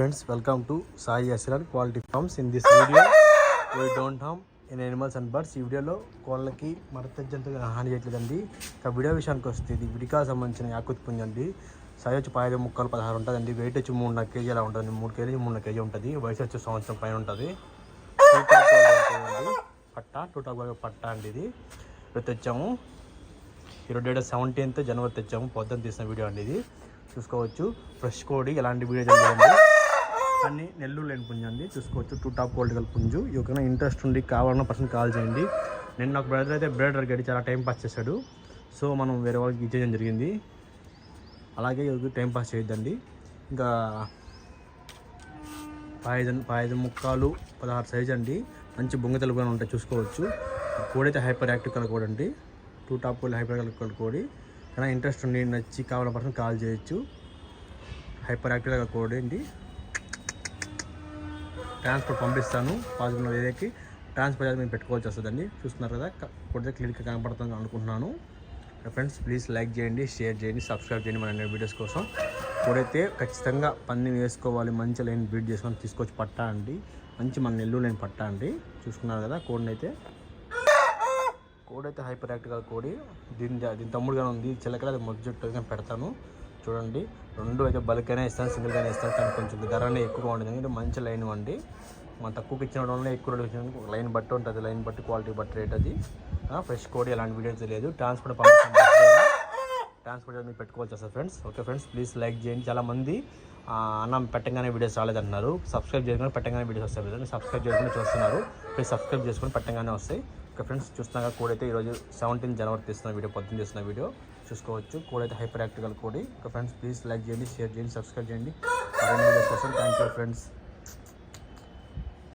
Friends welcome to Sai Asiran quality farms in this video we don't harm in animals and birds ఈ వీడియోలో కోళ్ళకి మరత జంతువులు హాని చేయట్లేదండి. ఇక వీడియో విషయానికి వస్తే ఇది విడికా సంబంధించిన యాకుత్పుంజ అండి సైజ్ వచ్చి పాయలు ముక్కలు పదహారు ఉంటుందండి. వెయిట్ వచ్చి మూడున్నర కేజీ అలా ఉంటుంది మూడు కేజీ మూడున్నర కేజీ ఉంటుంది. వయసు వచ్చి సంవత్సరం పైన ఉంటుంది. పట్టా పట్ట టూ టాప్ పట్ట అండి ఇది. ఇప్పుడు తెచ్చాము. ఈరోజు డేట్ సెవెంటీన్త్ జనవరి తెచ్చాము. పొద్దున్న తీసిన వీడియో అండి ఇది. చూసుకోవచ్చు. ఫ్రెష్ కోడి ఎలాంటి వీడియో తెలియదండి అన్ని నెల్లూరు లేని పుంజు అండి. చూసుకోవచ్చు. టూ టాప్ క్వాలిటీ గల పుంజు. ఎవరికైనా ఇంట్రెస్ట్ ఉండి కావాలన్న పర్సన్ కాల్ చేయండి. నేను నాకు బ్రదర్ అయితే బ్రదర్ గడి చాలా టైం పాస్ చేశాడు. సో మనం వేరే వాళ్ళకి ఇచ్చేయడం జరిగింది. అలాగే ఎవరికి టైం పాస్ చేయొద్దండి. ఇంకా పాయజన్ పాయజన్ ముక్కాలు పదహారు సైజ్ అండి. మంచి బొంగ కూడా ఉంటాయి చూసుకోవచ్చు. కోడైతే అయితే హైపర్ యాక్టివ్ కలర్ కోడి అండి. టూ టాప్ కోడి హైపర్ కలర్ కోడి కానీ ఇంట్రెస్ట్ ఉండి నచ్చి కావాలని పర్సన్ కాల్ చేయొచ్చు. హైపర్ యాక్టివ్ కలర్ కోడి అండి. ట్రాన్స్పోర్ట్ పంపిస్తాను పాజిబుల్ ఏరియాకి ట్రాన్స్పోర్ట్ అయితే మేము పెట్టుకోవాల్సి వస్తుందండి. చూస్తున్నారు కదా క- కొడితే క్లియర్గా కనపడుతుంది అనుకుంటున్నాను. ఫ్రెండ్స్ ప్లీజ్ లైక్ చేయండి షేర్ చేయండి సబ్స్క్రైబ్ చేయండి మన వీడియోస్ కోసం. కొడైతే ఖచ్చితంగా పన్ని వేసుకోవాలి మంచి లైన్ బ్రీడ్ చేసుకొని తీసుకొచ్చి పట్టా అండి. మంచి మన నెల్లూరు లైన్ పట్టా అండి. చూసుకున్నారు కదా కోడిని అయితే కోడైతే హైపర్ యాక్టివ్గా కోడి దీని దీని తమ్ముడుగానే ఉంది చిలకల అది మొజ్జుట్టుగా పెడతాను. చూడండి. రెండు అయితే బల్క్ అయినా ఇస్తాను సింగిల్గానే ఇస్తాను కానీ కొంచెం ధర అనేది ఎక్కువగా ఉంటుంది ఎందుకంటే మంచి లైన్ అండి. మనం తక్కువకి ఇచ్చిన వల్ల ఎక్కువ రేటుకి ఇచ్చిన లైన్ బట్టి ఉంటుంది లైన్ బట్టి క్వాలిటీ బట్టి రేట్ అది. ఫ్రెష్ కోడి ఎలాంటి వీడియోస్ లేదు. ట్రాన్స్పోర్ట్ పంపిస్తాను. ట్రాన్స్పోర్ట్ మీరు పెట్టుకోవచ్చు sir friends. Okay friends please like చేయండి. చాలామంది అన్నం పెట్టగానే వీడియోస్ రాలేదంటున్నారు. సబ్స్క్రైబ్ చేసుకుని పెట్టగానే వీడియోస్ వస్తాయి. కదా సబ్స్క్రైబ్ చేసుకుని చూస్తున్నారు. ప్లీజ్ సబ్స్క్రైబ్ చేసుకుని పెట్టగానే వస్తాయి. ఓకే ఫ్రెండ్స్ చూస్తున్నాక కోడ్ అయితే ఈరోజు సెవెంటీన్ జనవరి తీస్తున్న వీడియో పొద్దున్న తీస్తున్న వీడియో. చూసుకోవచ్చు. కోడ్ అయితే హైపర్ యాక్టివ్ కోడి. ఇక ఫ్రెండ్స్ ప్లీజ్ లైక్ చేయండి షేర్ చేయండి సబ్స్క్రైబ్ చేయండి. కోసం థ్యాంక్ యూ ఫ్రెండ్స్.